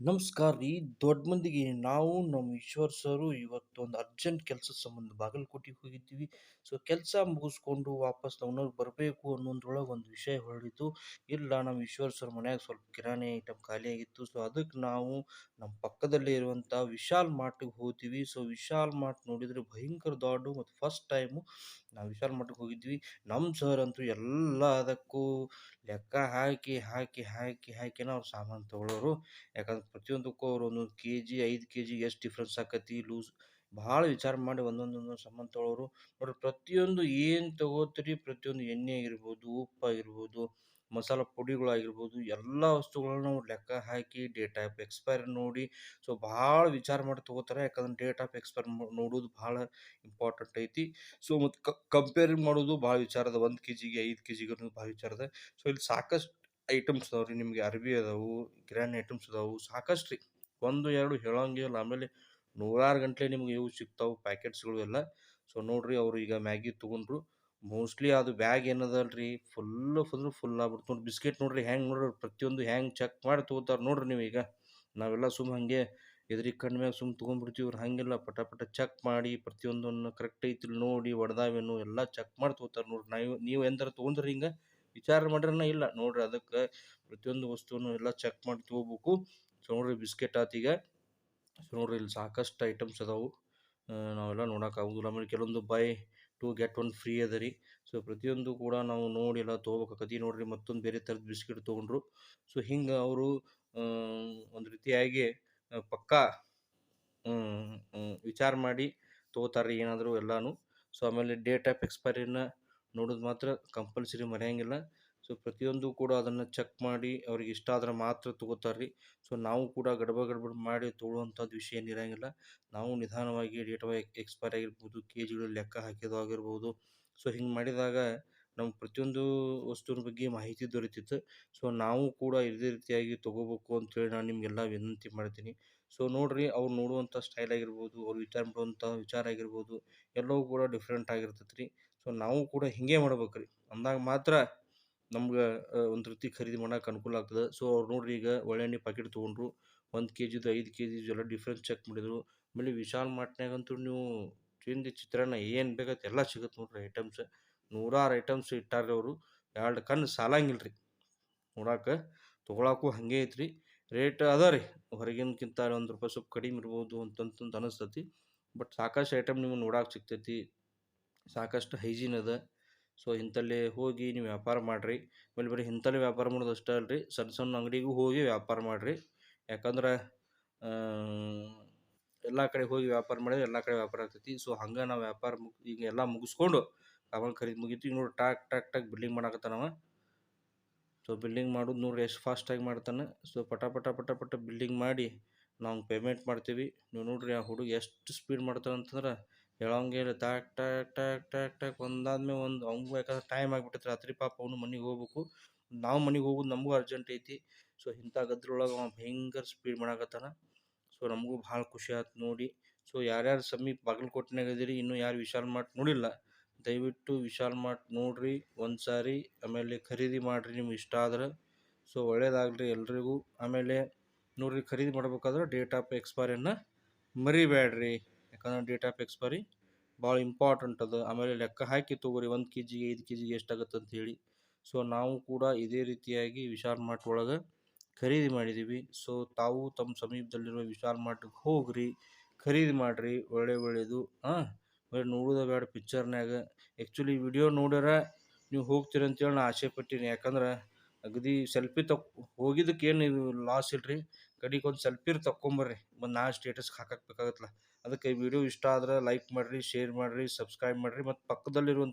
ನಮಸ್ಕಾರ ರೀ. ದೊಡ್ಡ ಮಂದಿಗೆ ನಾವು ನಮ್ಮ ಈಶ್ವರ್ ಸರು ಇವತ್ತೊಂದು ಅರ್ಜೆಂಟ್ ಕೆಲಸ ಸಂಬಂಧ ಬಾಗಲಕೋಟೆಗೆ ಹೋಗಿದ್ದೀವಿ. ಸೊ, ಕೆಲಸ ಮುಗಿಸ್ಕೊಂಡು ವಾಪಸ್ ನಮ್ಮೂರಿಗೆ ಬರಬೇಕು ಅನ್ನೋದ್ರೊಳಗೆ ಒಂದು ವಿಷಯ ಹೊರಡಿತು ಇಲ್ಲ ನಮ್ಮ ಈಶ್ವರ್ ಸರ್ ಮನ್ಯಾಗ ಸ್ವಲ್ಪ ಕಿರಾಣಿ ಐಟಮ್ ಖಾಲಿ ಆಗಿತ್ತು. ಸೊ ಅದಕ್ಕೆ ನಾವು ನಮ್ಮ ಪಕ್ಕದಲ್ಲೇ ಇರುವಂಥ ವಿಶಾಲ್ ಮಾರ್ಟಿಗೆ ಹೋಗ್ತೀವಿ. ಸೊ, ವಿಶಾಲ್ ಮಾರ್ಟ್ ನೋಡಿದರೆ ಭಯಂಕರ ದೊಡ್ಡ ಮತ್ತು ಫಸ್ಟ್ ಟೈಮು ನಾವು ವಿಶಾಲ್ ಮಠಕ್ಕೆ ಹೋಗಿದ್ವಿ. ನಮ್ಮ ಸರ್ ಅಂತೂ ಎಲ್ಲ ಅದಕ್ಕೂ ಲೆಕ್ಕ ಹಾಕಿ, ಹಾಕಿ, ಹಾಕಿ, ಹಾಕಿನೇ ಅವ್ರು ಸಾಮಾನು ತಗೊಳ್ಳೋರು. ಯಾಕಂದ್ರೆ ಪ್ರತಿಯೊಂದಕ್ಕೂ ಅವ್ರು ಒಂದೊಂದು ಕೆ ಜಿ ಐದು ಕೆ ಜಿ ಎಷ್ಟು ಡಿಫ್ರೆನ್ಸ್ ಆಕತಿ ಲೂಸ್ ಭಾಳ ವಿಚಾರ ಮಾಡಿ ಒಂದೊಂದೊಂದು ಸಂಬಂಧ ತಗೊಳ್ಳೋರು. ನೋಡ್ರಿ ಪ್ರತಿಯೊಂದು ಏನು ತಗೋತೀರಿ ಪ್ರತಿಯೊಂದು ಎಣ್ಣೆ ಆಗಿರ್ಬೋದು, ಉಪ್ಪು ಆಗಿರ್ಬೋದು, ಮಸಾಲ ಪುಡಿಗಳಾಗಿರ್ಬೋದು ಎಲ್ಲ ವಸ್ತುಗಳನ್ನ ಅವ್ರು ಲೆಕ್ಕ ಹಾಕಿ ಡೇಟ್ ಆಫ್ ಎಕ್ಸ್ಪೈರ್ ನೋಡಿ ಸೊ ಭಾಳ ವಿಚಾರ ಮಾಡಿ ತಗೋತಾರೆ. ಯಾಕಂದ್ರೆ ಡೇಟ್ ಆಫ್ ಎಕ್ಸ್ಪೈರ್ ನೋಡೋದು ಭಾಳ ಇಂಪಾರ್ಟೆಂಟ್ ಐತಿ. ಸೊ ಮತ್ತು ಕಂಪೇರಿಂಗ್ ಮಾಡೋದು ಭಾಳ ವಿಚಾರ ಅದ. 1 ಕೆಜಿಗೆ 5 ಕೆಜಿಗೆ ಅನ್ನೋದು ಭಾಳ ವಿಚಾರದ. ಸೊ ಇಲ್ಲಿ ಸಾಕಷ್ಟು ಐಟಮ್ಸ್ ಅದಾವ್ರಿ ರೀ ನಿಮಗೆ ಅರ್ಬಿ ಅದಾವು, ಗ್ರ್ಯಾಂಡ್ ಐಟಮ್ಸ್ ಅದಾವು ಸಾಕಷ್ಟು ರೀ. ಒಂದು ಎರಡು ಹೇಳೋಂಗಿಲ್ಲ ಆಮೇಲೆ ನೂರಾರು ಗಂಟೆ ನಿಮ್ಗೆ ಇವು ಸಿಗ್ತಾವೆ ಪ್ಯಾಕೆಟ್ಸ್‌ಗಳು ಎಲ್ಲ. ಸೊ ನೋಡ್ರಿ ಅವರು ಈಗ ಮ್ಯಾಗಿ ತೊಗೊಂಡ್ರು ಮೋಸ್ಟ್ಲಿ ಅದು ಬ್ಯಾಗ್ ಏನದಲ್ರಿ ಫುಲ್ಲು ಫುಲ್ ಫುಲ್ ಆಗ್ಬಿಡ್ತು ನೋಡಿ ಬಿಸ್ಕೆಟ್ ನೋಡ್ರಿ ಹೆಂಗೆ ನೋಡ್ರಿ ಪ್ರತಿಯೊಂದು ಹೆಂಗೆ ಚೆಕ್ ಮಾಡಿ ತೊಗೋತಾರೆ ನೋಡ್ರಿ ನೀವು ಈಗ. ನಾವೆಲ್ಲ ಸುಮ್ ಹಂಗೆ ಎದ್ರಿಗೆ ಕಣ್ಣ ಸುಮ್ಮ ಸುಮ್ ತಗೊಂಡ್ಬಿಡ್ತೀವಿ. ಇವ್ರು ಹಂಗಿಲ್ಲ ಪಟ ಪಟ ಚೆಕ್ ಮಾಡಿ ಪ್ರತಿಯೊಂದನ್ನು ಕರೆಕ್ಟ್ ಐತಿಲ್ ನೋಡಿ ಒಡೆದಾವೇನು ಎಲ್ಲ ಚೆಕ್ ಮಾಡಿ ತೊಗೋತಾರೆ ನೋಡ್ರಿ. ನಾವು ನೀವು ಎಂದಾರ ತೊಗೊಂಡ್ರಿ ಹಿಂಗೆ, ವಿಚಾರ ಮಾಡ್ರನ ಇಲ್ಲ? ನೋಡ್ರಿ ಅದಕ್ಕೆ ಪ್ರತಿಯೊಂದು ವಸ್ತುವನ್ನು ಎಲ್ಲ ಚೆಕ್ ಮಾಡಿ ತೊಗೋಬೇಕು ಸೊ ನೋಡ್ರಿ ಬಿಸ್ಕೆಟ್ ಆತು ಈಗ. ಸೊ ನೋಡ್ರಿ, ಇಲ್ಲಿ ಸಾಕಷ್ಟು ಐಟಮ್ಸ್ ಅದಾವು. ನಾವೆಲ್ಲ ನೋಡಕ್ಕೆ ಆಗುದಿಲ್ಲ. ಆಮೇಲೆ ಕೆಲವೊಂದು buy two get one free ಅದ ರೀ. ಸೊ ಪ್ರತಿಯೊಂದು ಕೂಡ ನಾವು ನೋಡಿ ಎಲ್ಲ ತಗೋಬೇಕಾಕತಿ. ನೋಡ್ರಿ, ಮತ್ತೊಂದು ಬೇರೆ ಥರದ ಬಿಸ್ಕೆಟ್ ತೊಗೊಂಡ್ರು ಸೊ ಹಿಂಗೆ ಅವರು ಒಂದು ರೀತಿಯಾಗಿ ಪಕ್ಕಾ ವಿಚಾರ ಮಾಡಿ ತೊಗೋತಾರೆ ಏನಾದರೂ ಎಲ್ಲಾನು. ಸೊ ಆಮೇಲೆ ಡೇಟ್ ಆಫ್ ಎಕ್ಸ್ಪೈರಿನ ನೋಡೋದು ಮಾತ್ರ ಕಂಪಲ್ಸರಿ ಮರೆಯಂಗಿಲ್ಲ. ಸೊ ಪ್ರತಿಯೊಂದು ಕೂಡ ಅದನ್ನು ಚೆಕ್ ಮಾಡಿ ಅವ್ರಿಗೆ ಇಷ್ಟ ಆದ್ರೆ ಮಾತ್ರ ತಗೋತಾರೆ ರೀ. ಸೊ ನಾವು ಕೂಡ ಗಡ್ಬ ಗಡ್ಬಡ್ ಮಾಡಿ ತೊಗೊಳ್ಳುವಂಥದ್ದು ವಿಷಯ ಏನಿರಂಗಿಲ್ಲ ನಾವು ನಿಧಾನವಾಗಿ ಡೇಟ್ ಆಫ್ ಎಕ್ಸ್ಪೈರ್ ಆಗಿರ್ಬೋದು, ಕೆಜಿಗಳು ಲೆಕ್ಕ ಹಾಕಿದ್ದು ಆಗಿರ್ಬೋದು. ಸೊ ಹಿಂಗೆ ಮಾಡಿದಾಗ ನಮ್ಗೆ ಪ್ರತಿಯೊಂದು ವಸ್ತುವಿನ ಬಗ್ಗೆ ಮಾಹಿತಿ ದೊರೀತಿತ್ತು. ಸೊ ನಾವು ಕೂಡ ಇದೇ ರೀತಿಯಾಗಿ ತಗೋಬೇಕು ಅಂತೇಳಿ ನಾನು ನಿಮಗೆಲ್ಲ ವಿನಂತಿ ಮಾಡ್ತೀನಿ. ಸೊ ನೋಡ್ರಿ ಅವ್ರು ನೋಡುವಂಥ ಸ್ಟೈಲ್ ಆಗಿರ್ಬೋದು, ಅವ್ರು ವಿಚಾರ ಮಾಡುವಂಥ ವಿಚಾರ ಆಗಿರ್ಬೋದು ಎಲ್ಲವೂ ಕೂಡ ಡಿಫ್ರೆಂಟ್ ಆಗಿರ್ತೈತೆ ರೀ. ಸೊ ನಾವು ಕೂಡ ಹಿಂಗೆ ಮಾಡ್ಬೇಕು ರೀ. ಅಂದಾಗ ಮಾತ್ರ ನಮ್ಗೆ ಒಂದು ರೀತಿ ಖರೀದಿ ಮಾಡೋಕೆ ಅನುಕೂಲ ಆಗ್ತದೆ. ಸೊ ಅವ್ರು ನೋಡ್ರಿ ಈಗ ಒಳ್ಳೆಣ್ಣೆ ಪ್ಯಾಕೆಟ್ ತಗೊಂಡ್ರು. 1 ಕೆಜಿದು 5 ಕೆಜಿದು ಎಲ್ಲ ಡಿಫ್ರೆನ್ಸ್ ಚೆಕ್ ಮಾಡಿದ್ರು. ಆಮೇಲೆ ವಿಶಾಲ್ ಮಾರ್ಟ್ನಾಗಂತೂ ನೀವು ತಿಂಡಿ ಚಿತ್ರಾನ್ನ ಏನು ಬೇಕಾಗುತ್ತೆ ಎಲ್ಲ ಸಿಗುತ್ತೆ ನೋಡ್ರಿ ಐಟಮ್ಸ್. ನೂರಾರು ಐಟಮ್ಸ್ ಇಟ್ಟಾರ್ರಿ ಅವರು. ಎರಡು ಕಣ್ಣು ಸಾಲಂಗಿಲ್ಲ ರೀ. ನೋಡಾಕ ತಗೊಳಕ್ಕೂ ಹಂಗೆ ಐತ್ರಿ. ರೇಟ್ ಅದ ರೀ ಹೊರಗಿನ್ಕಿಂತ ಒಂದು ರೂಪಾಯಿ ಸ್ವಲ್ಪ ಕಡಿಮೆ ಇರ್ಬೋದು ಅಂತಂತಂದು ಅನಿಸ್ತತಿ. ಬಟ್ ಸಾಕಷ್ಟು ಐಟಮ್ ನಿಮ್ಗೆ ನೋಡಕ್ಕೆ ಸಿಗ್ತೈತಿ. ಸಾಕಷ್ಟು ಹೈಜೀನ್ ಅದ. ಸೊ ಇಂಥಲ್ಲಿ ಹೋಗಿ ನೀವು ವ್ಯಾಪಾರ ಮಾಡಿರಿ ಆಮೇಲೆ ಬರೀ ಇಂಥಲ್ಲಿ ವ್ಯಾಪಾರ ಮಾಡೋದು ಅಷ್ಟೇ ಅಲ್ರಿ ಸಣ್ಣ ಸಣ್ಣ ಅಂಗಡಿಗೂ ಹೋಗಿ ವ್ಯಾಪಾರ ಮಾಡಿರಿ ಯಾಕಂದ್ರೆ ಎಲ್ಲ ಕಡೆ ಹೋಗಿ ವ್ಯಾಪಾರ ಮಾಡಿದ್ರೆ ಎಲ್ಲ ಕಡೆ ವ್ಯಾಪಾರ ಆಗ್ತೈತಿ. ಸೊ ಹಂಗೆ ನಾವು ವ್ಯಾಪಾರ ಈಗ ಎಲ್ಲ ಮುಗಿಸ್ಕೊಂಡು ಸಾಮಾನು ಖರೀದಿ ಮುಗೀತು. ಈಗ ನೋಡಿ ಟಾಕ್ ಟಾಕ್ ಟಾಕ್ ಬಿಲ್ಡಿಂಗ್ ಮಾಡಾಕತ್ತಾನ ಅವ. ಸೊ ಬಿಲ್ಡಿಂಗ್ ಮಾಡೋದು ನೋಡ್ರಿ ಎಷ್ಟು ಫಾಸ್ಟಾಗಿ ಮಾಡ್ತಾನೆ. ಸೊ ಪಟ ಪಟ ಪಟ ಪಟ ಬಿಲ್ಡಿಂಗ್ ಮಾಡಿ ನಾವು ಪೇಮೆಂಟ್ ಮಾಡ್ತೀವಿ. ನೀವು ನೋಡ್ರಿ ಆ ಹುಡುಗ ಎಷ್ಟು ಸ್ಪೀಡ್ ಮಾಡ್ತಾನೆ ಅಂತಂದ್ರೆ ಹೇಳೋಂಗೆ ಇಲ್ಲ. ಟಾಕ್ ಟಾಕ್ ಟಾಕ್ ಟಾಕ್ ಟಾಕ್ ಒಂದು ಅವ್ನ್ಗೂ ಯಾಕಂದ್ರೆ ಟೈಮ್ ಆಗ್ಬಿಟ್ಟೈತೆ ರಾತ್ರಿ ಪಾಪ ಅವನು ಮನೆಗೆ ಹೋಗ್ಬೇಕು. ನಾವು ಮನೆಗೆ ಹೋಗೋದು ನಮಗೂ ಅರ್ಜೆಂಟ್ ಐತಿ. ಸೊ ಇಂಥ ಗದ್ದಲೊಳಗೆ ಅವ್ನು ಭಯಂಕರ ಸ್ಪೀಡ್ ಮಾಡಾಕತ್ತಾನ. ಸೊ ನಮಗೂ ಭಾಳ ಖುಷಿ ಆಯ್ತು ನೋಡಿ. ಸೊ ಯಾರ್ಯಾರು ಸಮೀಪ ಬಾಗಲಕೋಟೆನ್ಯಾಗ ಇದೀರಿ ಇನ್ನೂ ಯಾರು ವಿಶಾಲ್ ಮಾರ್ಟ್ ನೋಡಿಲ್ಲ, ದಯವಿಟ್ಟು ವಿಶಾಲ್ ಮಾರ್ಟ್ ನೋಡ್ರಿ ಒಂದು ಸಾರಿ. ಆಮೇಲೆ ಖರೀದಿ ಮಾಡ್ರಿ ನಿಮ್ಗೆ ಇಷ್ಟ ಆದ್ರೆ. ಸೊ ಒಳ್ಳೇದಾಗಲಿ ಎಲ್ರಿಗೂ. ಆಮೇಲೆ ನೋಡ್ರಿ ಖರೀದಿ ಮಾಡ್ಬೇಕಾದ್ರೆ ಡೇಟ್ ಆಫ್ ಎಕ್ಸ್ಪೈರಿಯನ್ನು ಮರಿಬ್ಯಾಡ್ರಿ. ಯಾಕಂದ್ರೆ ಡೇಟ್ ಆಫ್ ಎಕ್ಸ್ಪೈರಿ ಭಾಳ ಇಂಪಾರ್ಟೆಂಟ್ ಅದು ಆಮೇಲೆ ಲೆಕ್ಕ ಹಾಕಿ ತಗೋರಿ 1 ಐದು 5 ಕೆಜಿಗೆ ಅಂತ ಹೇಳಿ ಸೊ ನಾವು ಕೂಡ ಇದೇ ರೀತಿಯಾಗಿ ವಿಶಾಲ್ ಮಾರ್ಟ್ ಒಳಗೆ ಖರೀದಿ ಮಾಡಿದ್ದೀವಿ. ಸೊ ತಾವು ತಮ್ಮ ಸಮೀಪದಲ್ಲಿರುವ ವಿಶಾಲ್ ಮಾರ್ಟ್‌ಗೆ ಹೋಗ್ರಿ, ಖರೀದಿ ಮಾಡ್ರಿ ಒಳ್ಳೆ ಒಳ್ಳೆಯದು ಹಾಂ ಬರೀ ನೋಡೋದೇ ಬೇಡ ಪಿಕ್ಚರ್ನಾಗ ಆ್ಯಕ್ಚುಲಿ ವಿಡಿಯೋ ನೋಡ್ಯಾರ ನೀವು ಹೋಗ್ತೀರಿ ಅಂತೇಳಿ ನಾ ಆಸೆ ಪಟ್ಟೀನಿ. ಯಾಕಂದ್ರೆ ಅಗದಿ ಸೆಲ್ಫಿ ತಕ್ ಹೋಗಿದ್ದಕ್ಕೆ ಏನು ಇದು ಲಾಸ್ ಇಲ್ರಿ. ಕಡೆಗೆ ಒಂದು ಸೆಲ್ಫಿರ್ ತಕ್ಕೊಂಬರ್ರಿ. ಮತ್ತು ನಾ ಸ್ಟೇಟಸ್‌ಗೆ ಹಾಕಕ್ಕೆ ಬೇಕಾಗತ್ತಲ್ಲ. ಅದಕ್ಕೆ ವಿಡಿಯೋ ಇಷ್ಟ ಆದ್ರೆ ಲೈಕ್ ಮಾಡ್ರಿ, ಶೇರ್ ಮಾಡ್ರಿ, ಸಬ್ಸ್ಕ್ರೈಬ್ ಮಾಡ್ರಿ. ಮತ್ತು ಪಕ್ಕದಲ್ಲಿರುವಂಥ